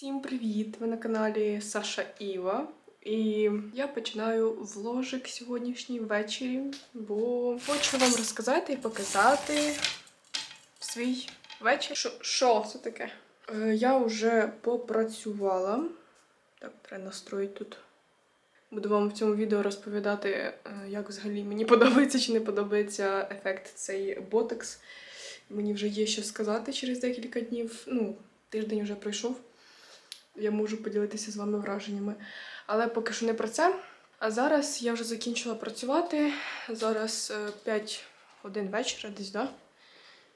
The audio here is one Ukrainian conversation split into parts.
Всім привіт! Ви на каналі Саша Іва. І я починаю вложик сьогоднішній ввечері, бо хочу вам розказати і показати свій вечір. Що- Що це таке? Е, Я вже попрацювала. Так, треба настроїти тут. Буду вам в цьому відео розповідати, е, як взагалі мені подобається чи не подобається ефект цей ботекс. Мені вже є що сказати через декілька днів. Ну, тиждень вже пройшов. Я можу поділитися з вами враженнями. Але поки що не про це. А зараз я вже закінчила працювати. Зараз 5 годин вечора, десь, да?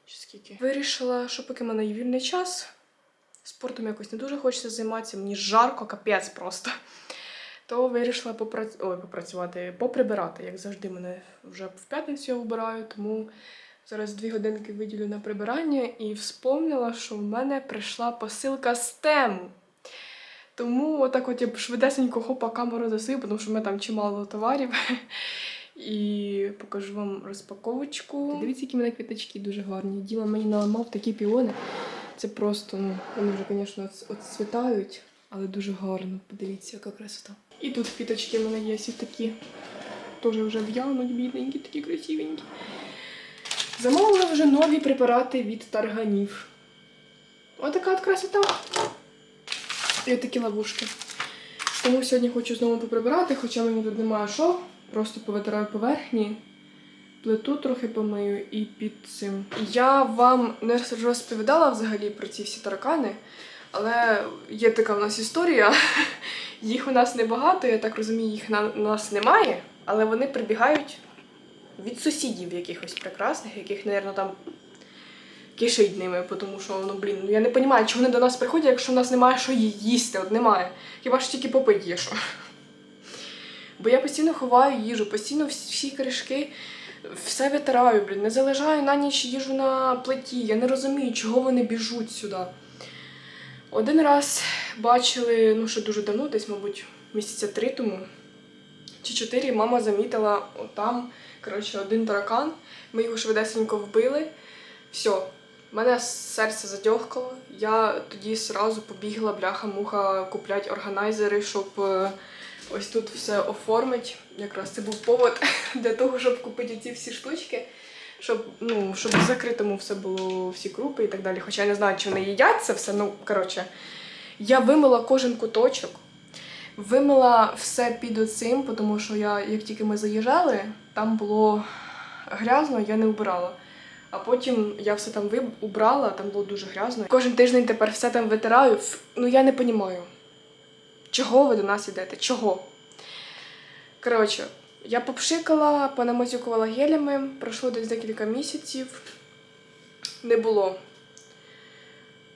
Чи скільки? Вирішила, що поки в мене є вільний час, спортом якось не дуже хочеться займатися, мені жарко, капець просто. То вирішила попрац... Ой, попрацювати, поприбирати, як завжди, мене вже в п'ятницю я вбираю, тому зараз дві годинки виділю на прибирання і вспомнила, що в мене прийшла посилка з тему. Тому отак от я б швидесенько хопа камеру засию, тому що мене там чимало товарів. І покажу вам розпаковочку. Дивіться, які в мене квіточки дуже гарні. Діма мені наламав такі піони. Це просто, ну, вони вже, звісно, оцвітають, але дуже гарно. Подивіться, яка красота. І тут квіточки в мене є ось такі. Теж вже в'януть, бідненькі, такі красивенькі. Замовила вже нові препарати від тарганів. Отака от красота. І такі ловушки. Тому сьогодні хочу знову поприбирати, хоча мені тут немає що. Просто повитираю поверхні, плиту трохи помию і під цим. Я вам не розповідала взагалі про ці всі таракани, але є така в нас історія. Їх у нас небагато, я так розумію, їх на нас немає, але вони прибігають від сусідів якихось прекрасних, яких, мабуть, там кишить ними, тому що, ну блін, ну я не розумію, чого вони до нас приходять, якщо в нас немає що їсти, от немає. Хіба що тільки попити є що. Бо я постійно ховаю їжу, постійно всі, кришки, все витираю, блін, не залишаю на ніч їжу на плиті. Я не розумію, чого вони біжуть сюди. Один раз бачили, ну що дуже давно, десь, мабуть, місяця три тому чи чотири, мама замітила отам, коротше, один таракан. Ми його швидесенько вбили. Все, мене серце задьохкало. Я тоді сразу побігла бляха-муха купляти органайзери, щоб е, ось тут все оформити. Якраз це був повод для того, щоб купити ці всі штучки, щоб, ну, щоб в закритому все було всі крупи і так далі. Хоча я не знаю, чи вони їдять це все. Ну, коротше, я вимила кожен куточок. Вимила все під оцим, тому що я, як тільки ми заїжджали, там було грязно, я не вбирала. А потім я все там виб- убрала, там було дуже грязно. Кожен тиждень тепер все там витираю. Ну я не розумію, чого ви до нас йдете? Чого? Коротше, я попшикала, понамазюкувала гелями, пройшло десь декілька місяців. Не було.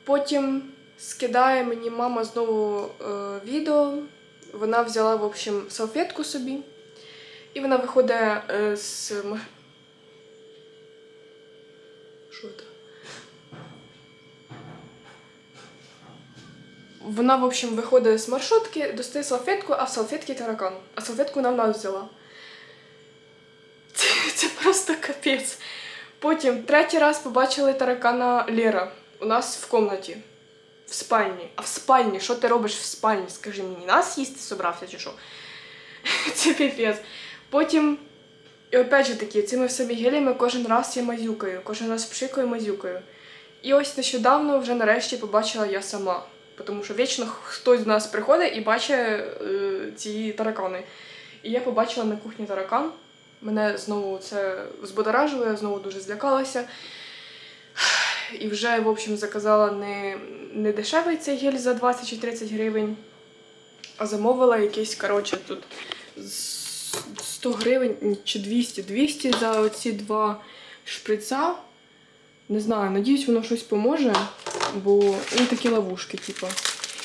Потім скидає мені мама знову е, відео. Вона взяла, в общем, салфетку собі. І вона виходить е, з. Що це? Вона, в общем, виходить з маршрутки, достає салфетку, а в салфетці таракан. А салфетку в нас взяла. Це, це просто капець. Потім третій раз побачили таракана Лера у нас в кімнаті. В спальні. А в спальні, що ти робиш в спальні? Скажи мені, нас їсти собрався чи що? Це піпець. Потім, і опять же таки, цими всіми гелями кожен раз я мазюкаю, кожен раз пшикаю, мазюкаю. І ось нещодавно вже нарешті побачила я сама. Тому що вічно хтось до нас приходить і бачить е, ці таракани. І я побачила на кухні таракан. Мене знову це збудоражило, я знову дуже злякалася. І вже, в общем, заказала не, не дешевий цей гель за 20 чи 30 гривень, а замовила якийсь, коротше, тут з- 100 гривень чи 200. 200 за оці два шприца. Не знаю, надіюсь, воно щось поможе, бо ну, такі ловушки, типу.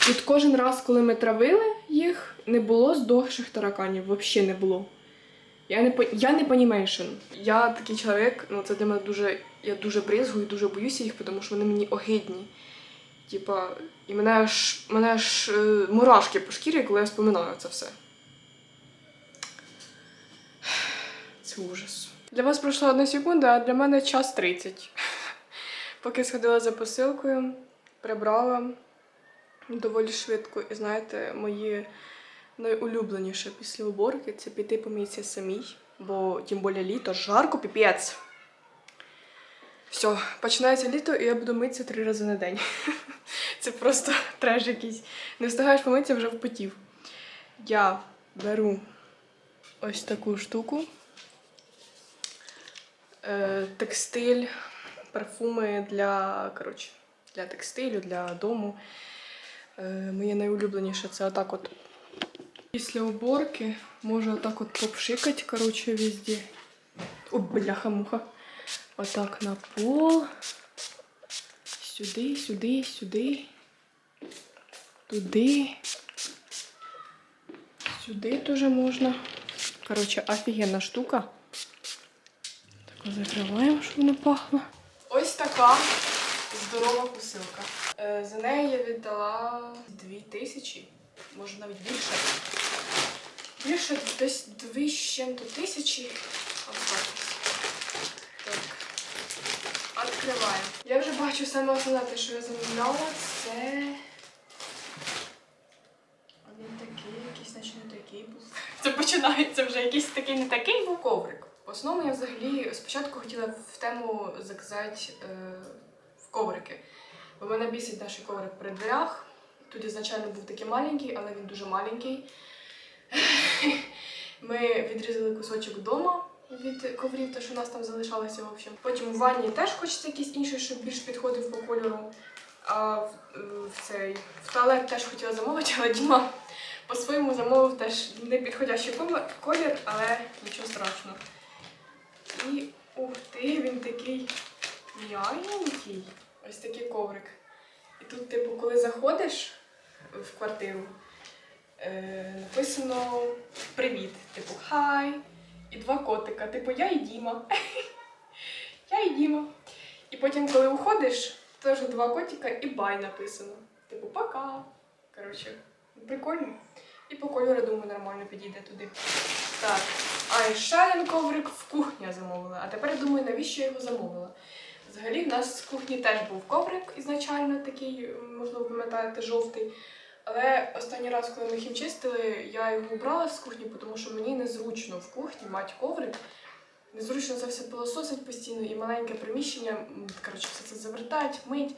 І от кожен раз, коли ми травили їх, не було здохших тараканів, взагалі не було. Я не я. Я такий чоловік, ну це для мене дуже. Я дуже брезгую, дуже боюся їх, тому що вони мені огидні. Типа, і мене аж мене аж е, мурашки по шкірі, коли я споминаю це все. Це ужас. Для вас пройшла одна секунда, а для мене час 30. Поки сходила за посилкою, прибрала, доволі швидко. І знаєте, моє найулюбленіше після уборки це піти помитися самій, бо тим більше літо, жарко піпець. Все, починається літо, і я буду митися три рази на день. Це просто треш якийсь. Не встигаєш помитися, вже впотів. Я беру ось таку штуку. Е, текстиль, парфуми для, коротше, для текстилю, для дому. Е, моє найулюбленіше це отак от. Після уборки можу отак от попшикати, коротше, везде. О, бляха-муха. Отак на пол. Сюди, сюди, сюди. Туди. Сюди теж можна. Коротше, офігенна штука. Закриваємо, щоб не пахло. Ось така здорова посилка. Е, за неї я віддала 2 тисячі, може навіть більше. Більше десь 2 з чим-то тисячі. Так. Відкриваємо. Я вже бачу саме основне те, що я замовляла, це. Він такий, якийсь наче не такий був. Це починається вже якийсь такий не такий був коврик. В основному я взагалі спочатку хотіла в тему заказати е, в коврики. Бо мене бісить наш коврик при дверях. Тут ізначально був такий маленький, але він дуже маленький. Ми відрізали кусочок вдома від коврів, те, що у нас там залишалося, в общем. Потім в ванні теж хочеться якийсь інший, щоб більш підходив по кольору. А в, в цей в туалет теж хотіла замовити, але Діма по-своєму замовив теж не підходящий колір, але нічого страшного. І ух ти, він такий м'ягенький. Ось такий коврик. І тут, типу, коли заходиш в квартиру, е, написано Привіт. Типу хай. І два котика. Типу, я і Діма. я і Діма. І потім, коли уходиш, теж два котика і бай написано. Типу, пока. Коротше, прикольно. І по кольору, думаю, нормально підійде туди. Так. А і ще коврик в кухні я замовила. А тепер думаю, навіщо я його замовила. Взагалі, в нас в кухні теж був коврик ізначально такий, можливо, пам'ятаєте, жовтий. Але останній раз, коли ми хімчистили, я його убрала з кухні, тому що мені незручно в кухні мати коврик. Незручно це все пилососить постійно і маленьке приміщення, коротше, все це завертать, мить.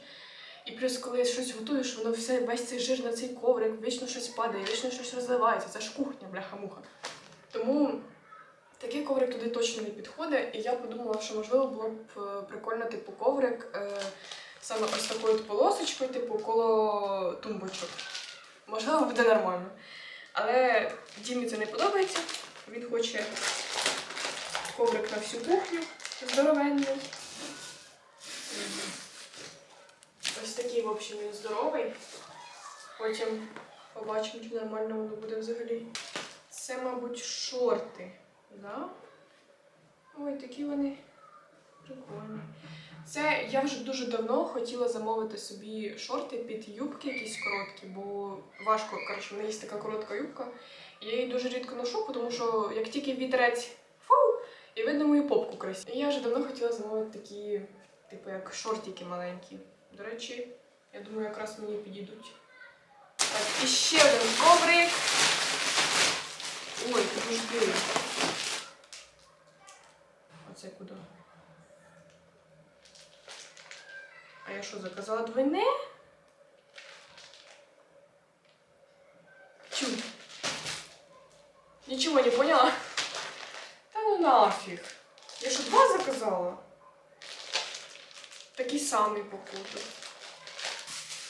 І плюс, коли щось готуєш, воно все, весь цей жир на цей коврик, вічно щось падає, вічно щось розливається. Це ж кухня, бляха-муха. Тому такий коврик туди точно не підходить. І я подумала, що можливо було б е, прикольно, типу, коврик е, саме ось такою полосочкою, типу, коло тумбочок. Можливо, буде нормально. Але Дімі це не подобається. Він хоче коврик на всю кухню здоровенний. Ось такий, в общем, він здоровий. Потім побачимо, чи нормально воно буде взагалі. Це, мабуть, шорти. Да? Ой, такі вони прикольні. Це я вже дуже давно хотіла замовити собі шорти під юбки якісь короткі, бо важко, коротше, в неї є така коротка юбка. Я її дуже рідко ношу, тому що як тільки вітерець фу, і видно мою попку красиво. І я вже давно хотіла замовити такі, типу, як шортики маленькі. До речі, я думаю, якраз мені підійдуть. Так, і ще один коврик. Ой, подожди. Оце куди? А я що, заказала двойне? Чу. Ничего не поняла. Та ну нафіг. Я що два заказала? Такий самий походу.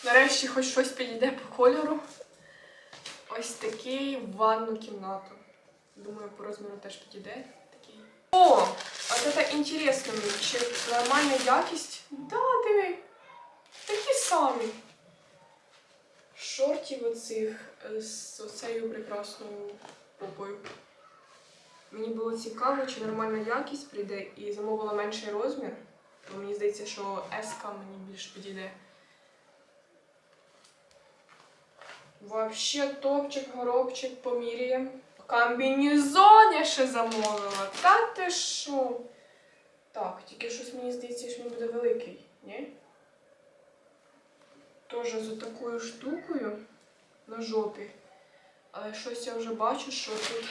Нарешті хоч щось підійде по кольору. Ось такий в ванну кімнату. Думаю, по розміру теж підійде. Це інтересно мені. Чи нормальна якість? Да, диви. Такі самі. Шортів оцих з оцею прекрасною попою. Мені було цікаво, чи нормальна якість прийде і замовила менший розмір. Бо мені здається, що S мені більше підійде. Вообще топчик, горобчик, поміряємо. Комбінезон я ще замовила. Та ти що? Так, тільки щось мені здається, що він буде великий, ні? теж з такою штукою на жопі. Але щось я вже бачу, що тут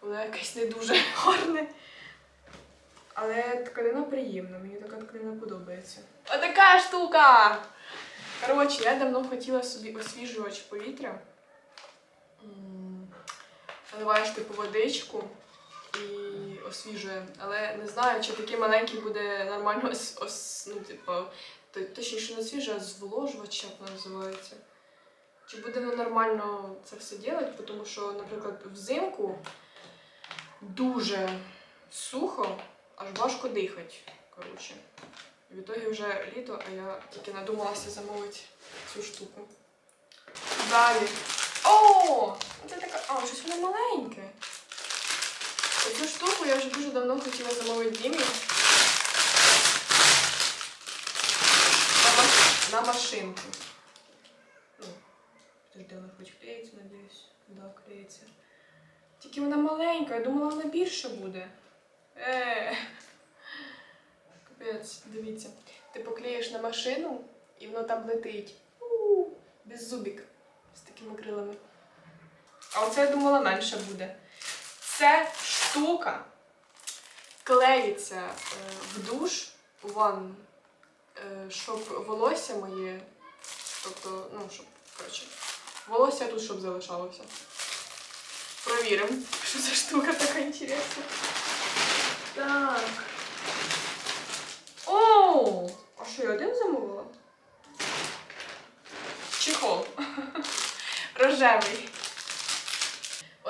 воно якесь не дуже гарне. Але тканина приємна, мені така тканина подобається. Отака штука! Коротше, я давно хотіла собі освіжувач повітря. Наливаєш типу водичку і освіжує. Але не знаю, чи такий маленький буде нормально ос, ос, ну, типу, точніше не освіжує, а зволожувач, як воно називається. Чи буде нормально це все робити, тому що, наприклад, взимку дуже сухо, аж важко дихати. Коротше. І в ітогі вже літо, а я тільки надумалася замовити цю штуку. Далі. О! Це така. А, щось воно маленьке. Оцю штуку я вже дуже давно хотіла замовити Дімі. На, маш... на машинку. Ну, подожди, вона хоч клеїться, надіюсь. Да, клеїться. Тільки вона маленька, я думала, вона більше буде. Е. Капець, дивіться. Ти поклеїш на машину, і воно там летить. У, Без зубик. З такими крилами. А оце я думала менше буде. Це штука клеїться е, в душ, у ванну, е, щоб волосся моє, тобто, ну, щоб, коротше, волосся тут, щоб залишалося. Провіримо, що за штука така інтересна. Так. О! А що я один замовила? Чехол. Рожевий.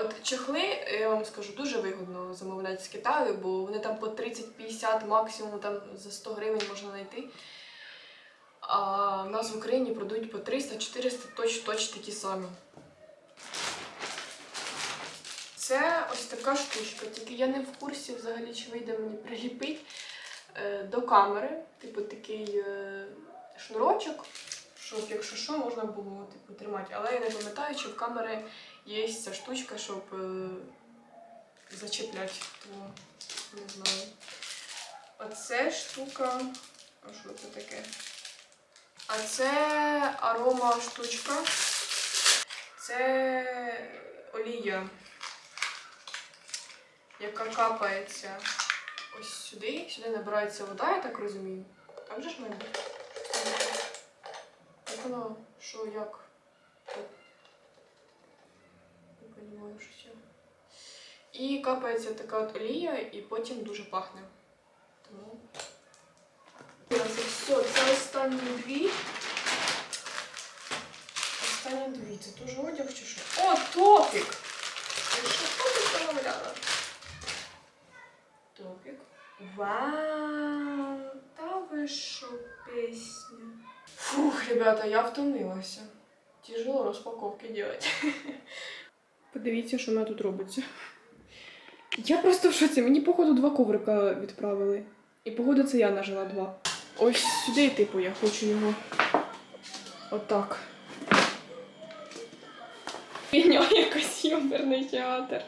От чехли, я вам скажу, дуже вигідно замовляти з Китаю, бо вони там по 30-50 максимум там за 100 гривень можна знайти. А в нас в Україні продають по 300-400 точ, точ такі самі. Це ось така штучка, тільки я не в курсі взагалі, чи вийде мені приліпити е, до камери, типу такий е, шнурочок, щоб, якщо що, можна було типу, тримати. Але я не пам'ятаю, чи в камери є ця штучка, щоб е, зачіпляти, тому не знаю. Оце штука. А що це таке? А це арома штучка. Це олія, яка капається ось сюди. Сюди набирається вода, я так розумію. Так же ж бути? Як воно? Що, як? Тут. Не розумію, що це. І капається така от олія, і потім дуже пахне. Тому. Це все, це останні дві. Останні дві. Це теж одяг чи що? О, топік! Я що топік замовляла? Топік. Вау! Та ви що пісня? Фух, ребята, я втомилася. Тяжело розпаковки делать. Подивіться, що в мене тут робиться. Я просто в шоці. Мені, походу, два коврика відправили. І, походу, це я нажила два. Ось сюди, типу, я хочу його. Отак. Фігня якась йоберний театр.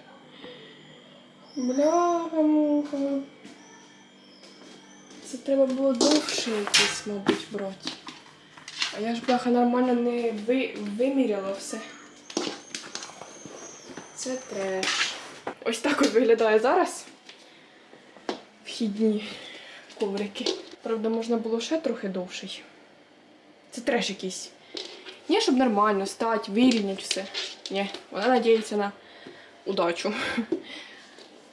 Бляха-муха. Це треба було довше якийсь, мабуть, брати. А я ж бляха нормально не ви... виміряла все. Це треш. Ось так от виглядає зараз. Вхідні коврики. Правда, можна було ще трохи довший. Це треш якийсь. Ні, щоб нормально стати, вирівняти все. Ні, вона надіється на удачу.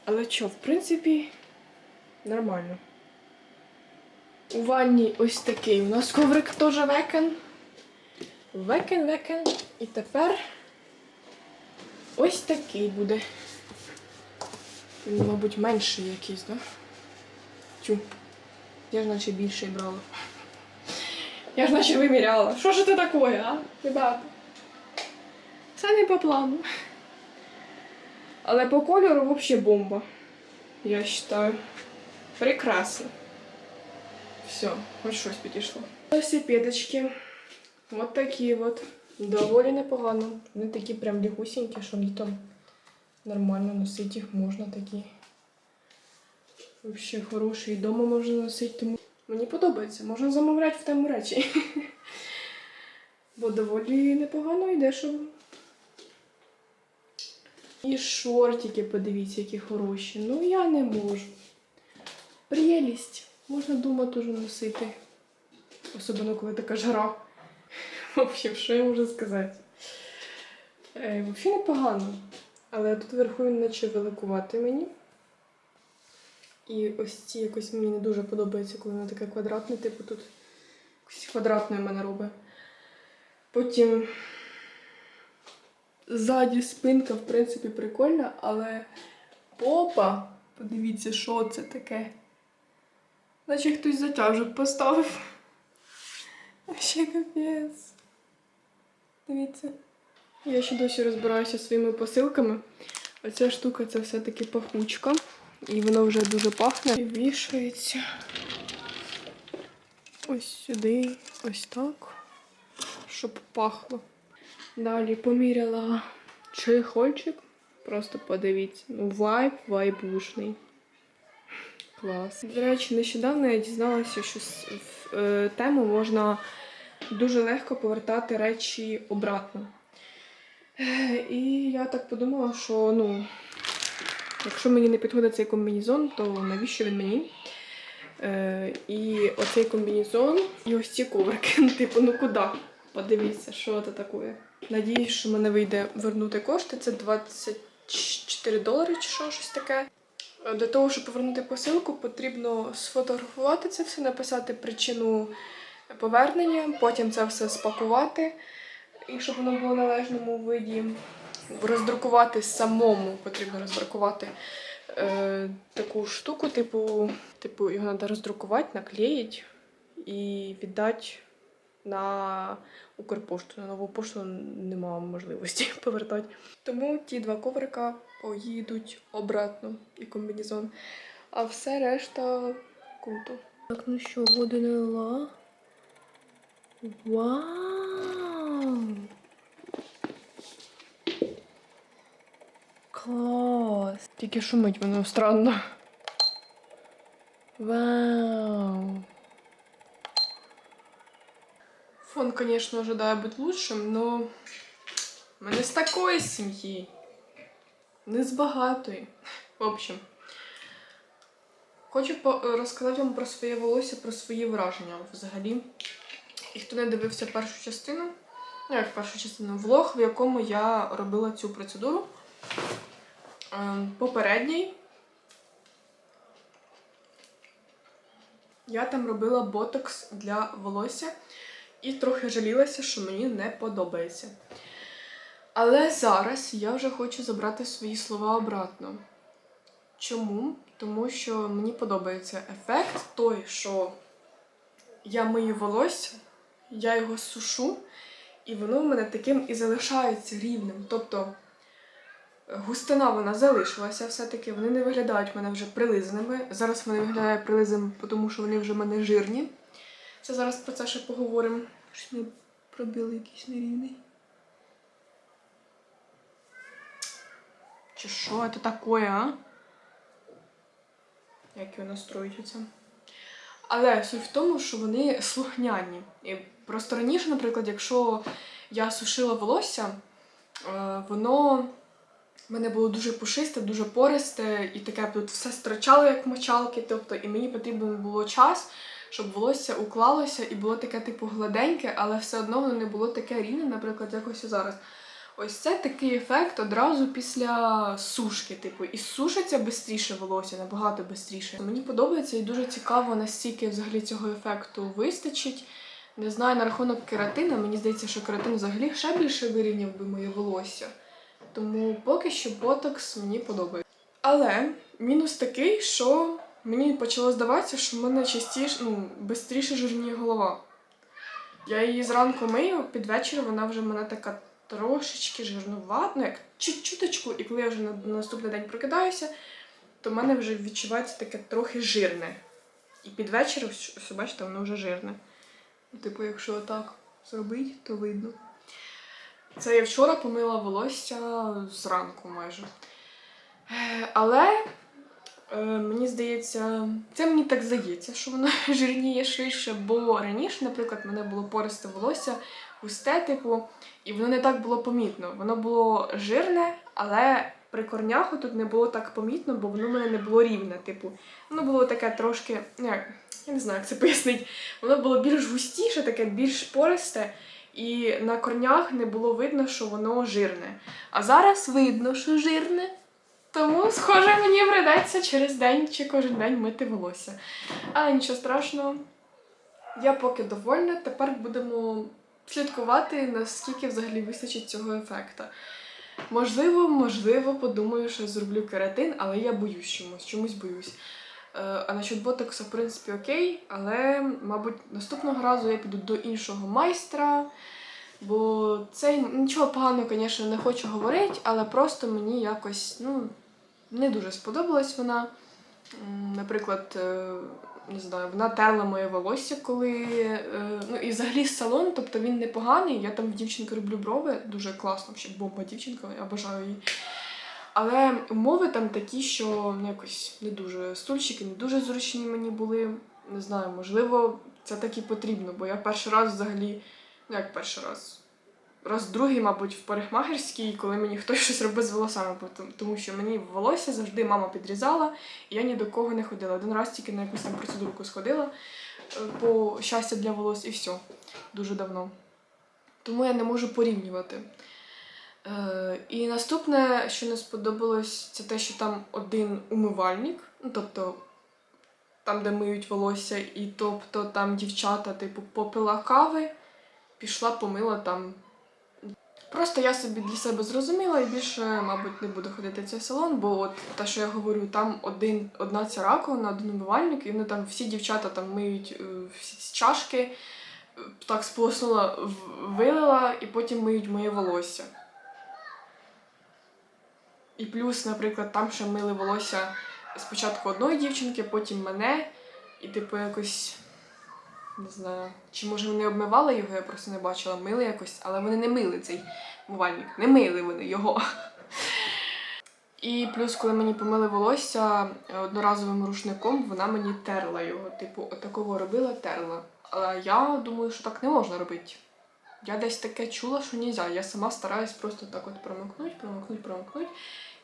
Але що, в принципі, нормально. У ванні ось такий. У нас коврик теж векен. Векен, векен. І тепер ось такий буде. Він, мабуть, менший якийсь, да? Тю. Я ж наче більший брала. Я ж наче виміряла. Що ж це таке, а? Ребята? Це не по плану. Але по кольору взагалі бомба. Я вважаю. Прекрасно. Все, хоч щось підійшло. Велосипедочки. Вот такі от. Доволі непогано. Вони такі прям лігусінькі, що літом нормально носити їх можна такі. Вообще хороші. І дома можна носити, тому мені подобається. Можна замовляти в тому речі. Бо доволі непогано і дешево. І шортики, подивіться, які хороші. Ну я не можу. Прелість. Можна дома теж носити. Особливо, коли така жара. В общем, що я можу сказати? Е, Взагалі непогано. Але тут вверху він наче великувати мені. І ось ці якось мені не дуже подобається, коли воно таке квадратне, типу тут якось квадратне в мене робить. Потім ззаді спинка, в принципі, прикольна, але попа, подивіться, що це таке. Наче хтось затяжок поставив. Ще капець. Дивіться. Я ще досі розбираюся своїми посилками. Оця штука це все-таки пахучка. І воно вже дуже пахне. І вішається. Ось сюди, ось так. Щоб пахло. Далі поміряла чехольчик. Просто подивіться. Ну, вайб вайбушний. Клас. До речі, нещодавно я дізналася, що в е, тему можна дуже легко повертати речі обратно. І я так подумала, що ну, якщо мені не підходить цей комбінезон, то навіщо він мені? Е, і оцей комбінезон, і ось ці коврики. Типу, ну куди? Подивіться, що це таке. Надіюсь, що мене вийде вернути кошти. Це 24 долари чи що, щось таке. Для того, щоб повернути посилку, потрібно сфотографувати це все, написати причину повернення, потім це все спакувати, і щоб воно було в належному виді. Роздрукувати самому потрібно роздрукувати е, таку штуку, типу, типу, його треба роздрукувати, наклеїти і віддати на Укрпошту. На нову пошту немає можливості повертати. Тому ті два коврика поїдуть обратно і комбінезон. А все решта круто. Так, ну що, воду налила. Вау! Клас! Тільки шумить воно странно. Вау! Фон, конечно, ожидаю быть лучшим, но ми не з такої сім'ї, не з багатої. В общем, хочу розказати вам про своє волосся, про свої враження взагалі. І хто не дивився першу частину, ну як першу частину, влог, в якому я робила цю процедуру. Ем, Попередній. Я там робила ботокс для волосся і трохи жалілася, що мені не подобається. Але зараз я вже хочу забрати свої слова обратно. Чому? Тому що мені подобається ефект той, що я мию волосся, я його сушу, і воно в мене таким і залишається рівним. Тобто е, густина вона залишилася все-таки, вони не виглядають в мене вже прилизаними. Зараз вони виглядають прилизаними, тому що вони вже в мене жирні. Це зараз про це ще поговоримо. Щось ми пробили якийсь нерівний. Чи що це таке, а? Як його настроїть оце? Але суть в тому, що вони слухняні. Просто раніше, наприклад, якщо я сушила волосся, е, воно в мене було дуже пушисте, дуже пористе, і таке тут все страчало, як мочалки. Тобто, і мені потрібен було час, щоб волосся уклалося і було таке, типу, гладеньке, але все одно воно не було таке рівне, наприклад, як ось зараз. Ось це такий ефект одразу після сушки, типу, і сушиться швидше волосся, набагато швидше. Мені подобається і дуже цікаво, наскільки взагалі цього ефекту вистачить. Не знаю на рахунок кератина. Мені здається, що кератин взагалі ще більше вирівняв би моє волосся. Тому поки що ботокс мені подобається. Але мінус такий, що мені почало здаватися, що в мене частіше, ну, швидше жирніє голова. Я її зранку мию, під вечір вона вже в мене така трошечки жирнувата, ну як чуть-чуточку, і коли я вже на на наступний день прокидаюся, то в мене вже відчувається таке трохи жирне. І під вечір, ось бачите, воно вже жирне. Типу, якщо отак зробити, то видно. Це я вчора помила волосся зранку майже. Але е, мені здається, це мені так здається, що воно жирніє швидше, бо раніше, наприклад, в мене було пористе волосся густе, типу, і воно не так було помітно. Воно було жирне, але при корнях тут не було так помітно, бо воно в мене не було рівне. Типу, воно було таке трошки, ну, як, я не знаю, як це пояснити. Воно було більш густіше, таке більш пористе, і на корнях не було видно, що воно жирне. А зараз видно, що жирне. Тому, схоже, мені прийдеться через день чи кожен день мити волосся. Але нічого страшного. Я поки довольна. Тепер будемо слідкувати, наскільки взагалі вистачить цього ефекта. Можливо, можливо, подумаю, що зроблю кератин, але я боюсь чомусь, чомусь боюсь. Е, А насчет ботокса, в принципі, окей, але, мабуть, наступного разу я піду до іншого майстра. Бо цей нічого поганого, звісно, не хочу говорити, але просто мені якось ну, не дуже сподобалась вона. Наприклад, е, не знаю, вона терла моє волосся, коли. е, Ну і взагалі салон, тобто він непоганий. Я там в дівчинки роблю брови, дуже класно, ще бомба дівчинка, я бажаю її. Але умови там такі, що ну, якось не дуже стульчики не дуже зручні мені були. Не знаю, можливо, це так і потрібно, бо я перший раз взагалі, ну як перший раз, раз другий, мабуть, в парикмахерській, коли мені хтось щось робив з волосами, тому що мені волосся завжди мама підрізала, і я ні до кого не ходила. Один раз тільки на якусь там процедурку сходила е, по щастя для волос і все. Дуже давно. Тому я не можу порівнювати. Е, і наступне, що не сподобалось, це те, що там один умивальник, ну тобто там, де миють волосся, і тобто там дівчата, типу, попила кави, пішла, помила там. Просто я собі для себе зрозуміла і більше, мабуть, не буду ходити в цей салон, бо от те, що я говорю, там один, одна ця раковина, один умивальник, і вони там всі дівчата там миють е, всі ці чашки, е, так сполоснула, вилила і потім миють моє волосся. І плюс, наприклад, там ще мили волосся спочатку одної дівчинки, потім мене, і типу якось. Не знаю. Чи може вони обмивали його, я просто не бачила. Мили якось, але вони не мили цей умивальник. Не мили вони його. І плюс, коли мені помили волосся одноразовим рушником, вона мені терла його. Типу, отакого робила, терла. Але я думаю, що так не можна робити. Я десь таке чула, що нельзя. Я сама стараюсь просто так от промокнуть, промокнуть, промокнуть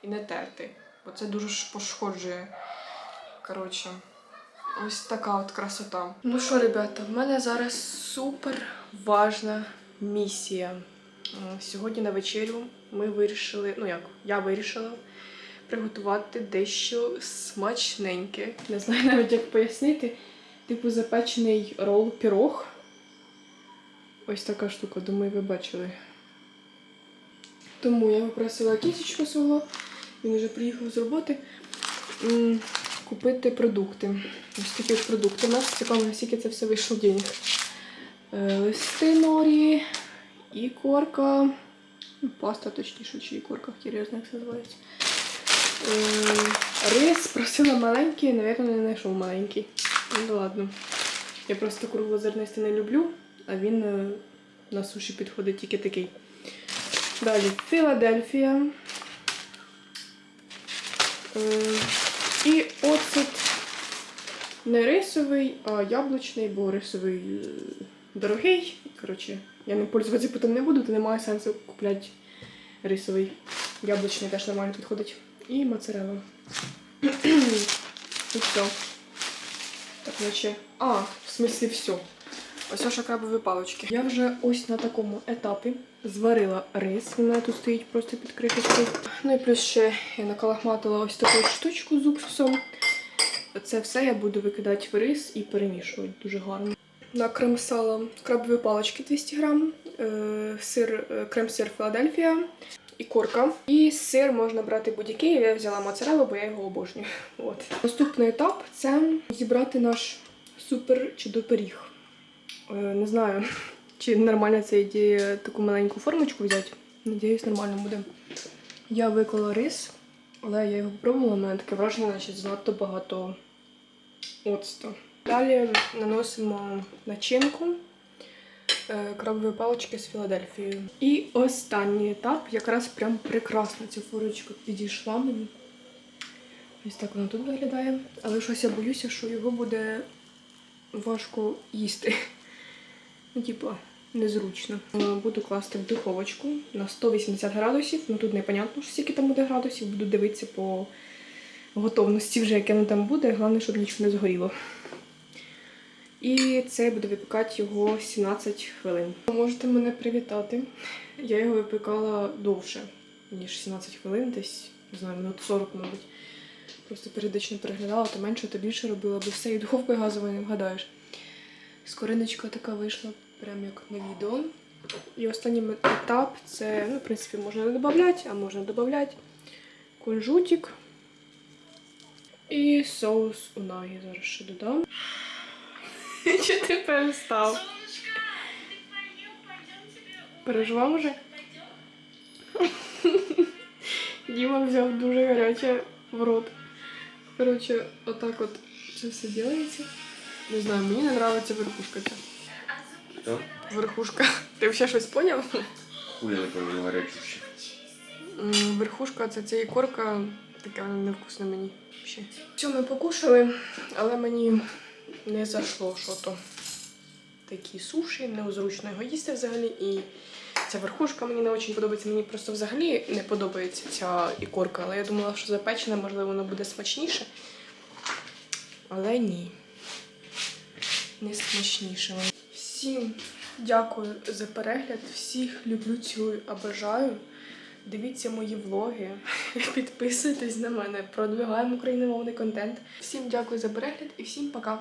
і не терти. Бо це дуже ж пошкоджує. Коротше, ось така от красота. Ну що, ребята, в мене зараз супер важна місія. Сьогодні на вечерю ми вирішили, ну як, я вирішила приготувати дещо смачненьке. Не знаю навіть як пояснити. Типу запечений рол пірог. Ось така штука, думаю, ви бачили. Тому я попросила кісечку свого, він вже приїхав з роботи. Купити продукти. Ось такі от продукти. У нас цікаво, наскільки це все вийшло денег. Е, Листи норі, ікорка, ну, паста точніше, чи ікорка, знаю, як це називається. Е, Рис просила маленький, навірно, не знайшов маленький. Ну ладно. Я просто круглозернистий не люблю, а він е, на суші підходить тільки такий. Далі Філадельфія. Е, І оцет не рисовий, а яблучний, бо рисовий е, дорогий. Коротше, я не пользуватися потім не буду, то немає сенсу купляти рисовий. Яблучний теж нормально підходить. І моцарелла. І все. Так, наче. А, в смислі все. Ось ось крабові палочки. Я вже ось на такому етапі зварила рис. У мене тут стоїть просто під кришечкою. Ну і плюс ще я накалахматила ось таку штучку з уксусом. Це все я буду викидати в рис і перемішувати дуже гарно. Накремсала крабові палочки 200 грам, е, сир, е, крем-сир Філадельфія і курка. І сир можна брати будь-який. Я взяла моцареллу, бо я його обожнюю. От. Наступний етап це зібрати наш супер чудо-пиріг. Е, Не знаю, чи нормальна ця ідея таку маленьку формочку взяти. Надіюсь, нормально буде. Я виклала рис, але я його пробувала, у мене таке враження, наче занадто багато оцту. Далі наносимо начинку е, крабові палички з Філадельфією. І останній етап якраз прям прекрасно ця формочка підійшла мені. Ось так воно тут виглядає. Але щось я боюся, що його буде важко їсти. Ну, типу, незручно. Е, Буду класти в духовочку на 180 градусів. Ну тут непонятно, що скільки там буде градусів. Буду дивитися по готовності вже, яке воно там буде. Головне, щоб нічого не згоріло. І це буду випікати його 17 хвилин. Можете мене привітати. Я його випікала довше, ніж 17 хвилин, десь, не знаю, минут 40, мабуть. Просто періодично переглядала, то менше, то більше робила, бо все і духовкою газовою не вгадаєш. Скориночка така вийшла, прям як на відео. І останній етап це, ну, в принципі, можна не додати, а можна додати кунжутик і соус унагі. Зараз ще додам. Чи ти перестав? Переживав уже? Діма взяв дуже гаряче в рот. Коротше, отак от це все ділається. Не знаю, мені не подобається верхушка ця. Что? Верхушка. Ти взагалі щось поняв? Хули такое говорячуще. М, Верхушка це ця ікорка, така вона невкусна мені. Ще. Все, ми покушали, але мені не зайшло що то. Такі суші, неозручно його їсти взагалі. І ця верхушка мені не дуже подобається. Мені просто взагалі не подобається ця ікорка. Але я думала, що запечена, можливо, воно буде смачніше. Але ні. Не смачніше. Всім дякую за перегляд. Всіх люблю, цілую, обожаю. Дивіться мої влоги, підписуйтесь на мене, продвигаємо україномовний контент. Всім дякую за перегляд і всім пока!